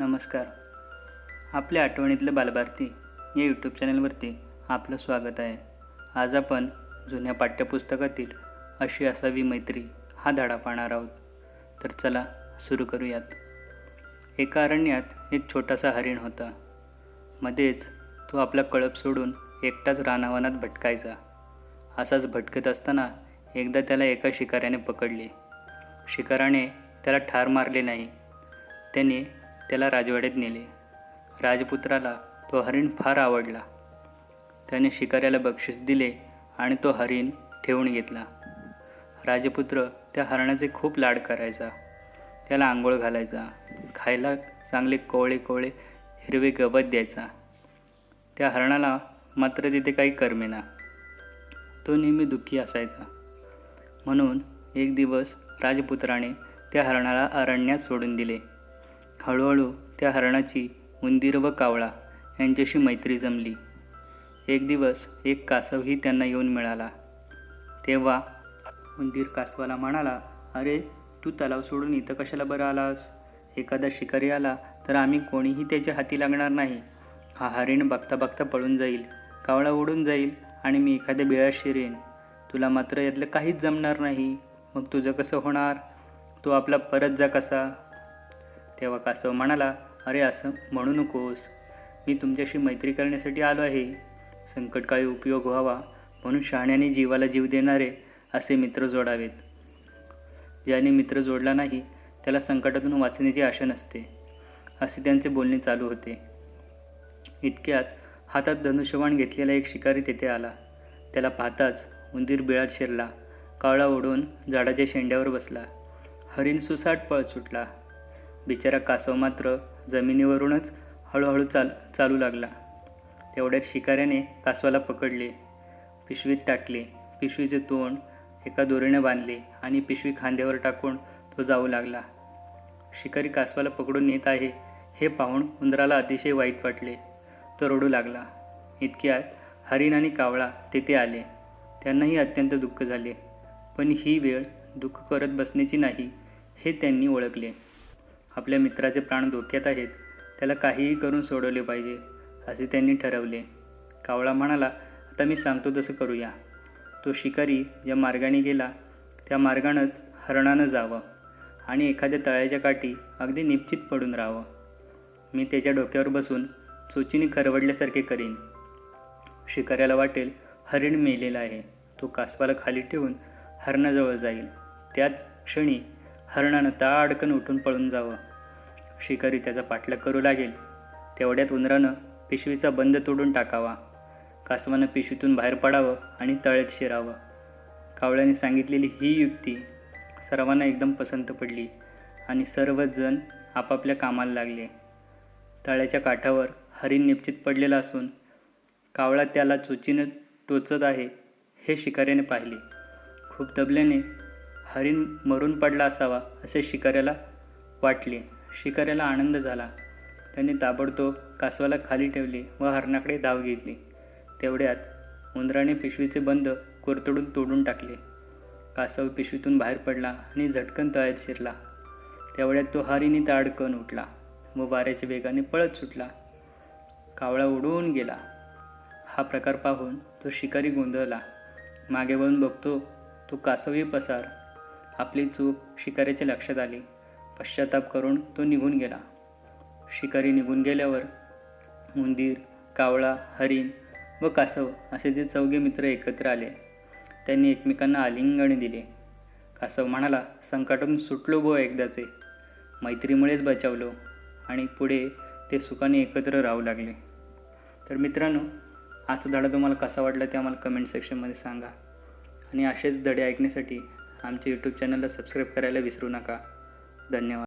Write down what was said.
नमस्कार. आपल्या आठवणीतलं बालभारती या यूट्यूब चॅनलवरती आपलं स्वागत आहे. आज आपण जुन्या पाठ्यपुस्तकातील अशी असावी मैत्री हा धडा पाहणार आहोत. तर चला सुरू करूयात. एका अरण्यात एक छोटासा हरिण होता. मध्येच तो आपला कळप सोडून एकटाच रानावनात भटकायचा. असाच भटकत असताना एकदा त्याला एका शिकाऱ्याने पकडले. शिकाराने त्याला ठार मारले नाही. त्याने त्याला राजवाड्यात नेले. राजपुत्राला तो हरिण फार आवडला. त्याने शिकाऱ्याला बक्षीस दिले आणि तो हरिण ठेवून घेतला. राजपुत्र त्या हरणाचे खूप लाड करायचा. त्याला आंघोळ घालायचा. खायला चांगले कोवळे कोवळे हिरवे गवत द्यायचा. त्या हरणाला मात्र तिथे काही करमेना. तो नेहमी दुःखी असायचा. म्हणून एक दिवस राजपुत्राने त्या हरणाला अरण्यात सोडून दिले. हळूहळू त्या हरणाची उंदीर व कावळा यांच्याशी मैत्री जमली. एक दिवस एक कासवही त्यांना येऊन मिळाला. तेव्हा उंदीर कासवाला म्हणाला अरे तू तलाव सोडून इथं कशाला बरं आलास? एखादा शिकारी आला तर आम्ही कोणीही त्याच्या हाती लागणार नाही. हा हरिण बघता बघता पळून जाईल कावळा उडून जाईल आणि मी एखाद्या बिळात शिरेन. तुला मात्र यातलं काहीच जमणार नाही. मग तुझं कसं होणार? तू आपला परत जा कसा? तेव्हा कासव म्हणाला अरे असं म्हणू नकोस. मी तुमच्याशी मैत्री करण्यासाठी आलो आहे. संकटकाळी उपयोग व्हावा म्हणून शहाण्याने जीवाला जीव देणारे असे मित्र जोडावेत. ज्याने मित्र जोडला नाही त्याला संकटातून वाचण्याची आशा नसते. असे त्यांचे बोलणे चालू होते. इतक्यात हातात धनुष्यबाण घेतलेला एक शिकारी तेथे आला. त्याला पाहताच उंदीर बिळात शिरला. कावळा ओढून झाडाच्या शेंड्यावर बसला. हरिण सुसाट पळ सुटला. बिचारा कासव मात्र जमिनीवरूनच हळूहळू चाल चालू लागला. तेवढ्यात शिकाऱ्याने कासवाला पकडले पिशवीत टाकले पिशवीचे तोंड एका दोरीने बांधले आणि पिशवी खांद्यावर टाकून तो जाऊ लागला. शिकारी कासवाला पकडून नेत आहे हे पाहून उंदराला अतिशय वाईट वाटले. तो रडू लागला. इतक्यात हरिण आणि कावळा तेथे आले. त्यांनाही अत्यंत दुःख झाले. पण ही वेळ दुःख करत बसण्याची नाही हे त्यांनी ओळखले. आपल्या मित्राचे प्राण धोक्यात आहेत त्याला काहीही करून सोडवले पाहिजे असे त्यांनी ठरवले. कावळा म्हणाला आता मी सांगतो तसं करूया तो शिकारी ज्या मार्गाने गेला त्या मार्गानंच हरणानं जावं आणि एखाद्या तळ्याच्या काठी अगदी निश्चित पडून राहावं. मी त्याच्या डोक्यावर बसून चोचीने खरवडल्यासारखे करीन. शिकाऱ्याला वाटेल हरिण मेलेला आहे. तो कासवाला खाली ठेवून हरणाजवळ जाईल. त्याच क्षणी हरणानं ताडकन उठून पळून जावं. शिकारी त्याचा पाठलाग करू लागेल. तेवढ्यात उंदरानं पिशवीचा बंद तोडून टाकावा. कासवानं पिशवीतून बाहेर पडावं आणि तळ्यात शिरावं. कावळ्याने सांगितलेली ही युक्ती सर्वांना एकदम पसंत पडली आणि सर्वच जण आपापल्या कामाला लागले. तळ्याच्या काठावर हरिण निश्चित पडलेला असून कावळा त्याला चोचीनं टोचत आहे हे शिकाऱ्याने पाहिले. खूप दबल्याने हरिण मरून पडला असावा असे शिकाऱ्याला वाटले. शिकाऱ्याला आनंद झाला. त्याने ताबडतोब कासवाला खाली ठेवले व हरणाकडे धाव घेतली. तेवढ्यात उंदराने पिशवीचे बंद कोरतडून तोडून टाकले. कासव पिशवीतून बाहेर पडला आणि झटकन तळ्यात शिरला. तेवढ्यात तो हरिणी ताडकन उठला व वाऱ्याच्या वेगाने पळत सुटला. कावळा उडून गेला. हा प्रकार पाहून तो शिकारी गोंधळला. मागे वळून बघतो तो कासवही पसार. आपली चूक शिकाऱ्याच्या लक्षात आली. पश्चाताप करून तो निघून गेला. शिकारी निघून गेल्यावर उंदीर कावळा हरिण व कासव असे ते चौघे मित्र एकत्र आले. त्यांनी एकमेकांना आलिंगण दिले. कासव म्हणाला संकटातून सुटलो गो एकदाचे. मैत्रीमुळेच बचावलो आणि पुढे ते सुखाने एकत्र राहू लागले. तर मित्रांनो आजचा धडा तुम्हाला कसा वाटला ते आम्हाला कमेंट सेक्शनमध्ये सांगा. आणि असेच धडे ऐकण्यासाठी आमच्या यूट्यूब चॅनलला सबस्क्राईब करायला विसरू नका. dan yang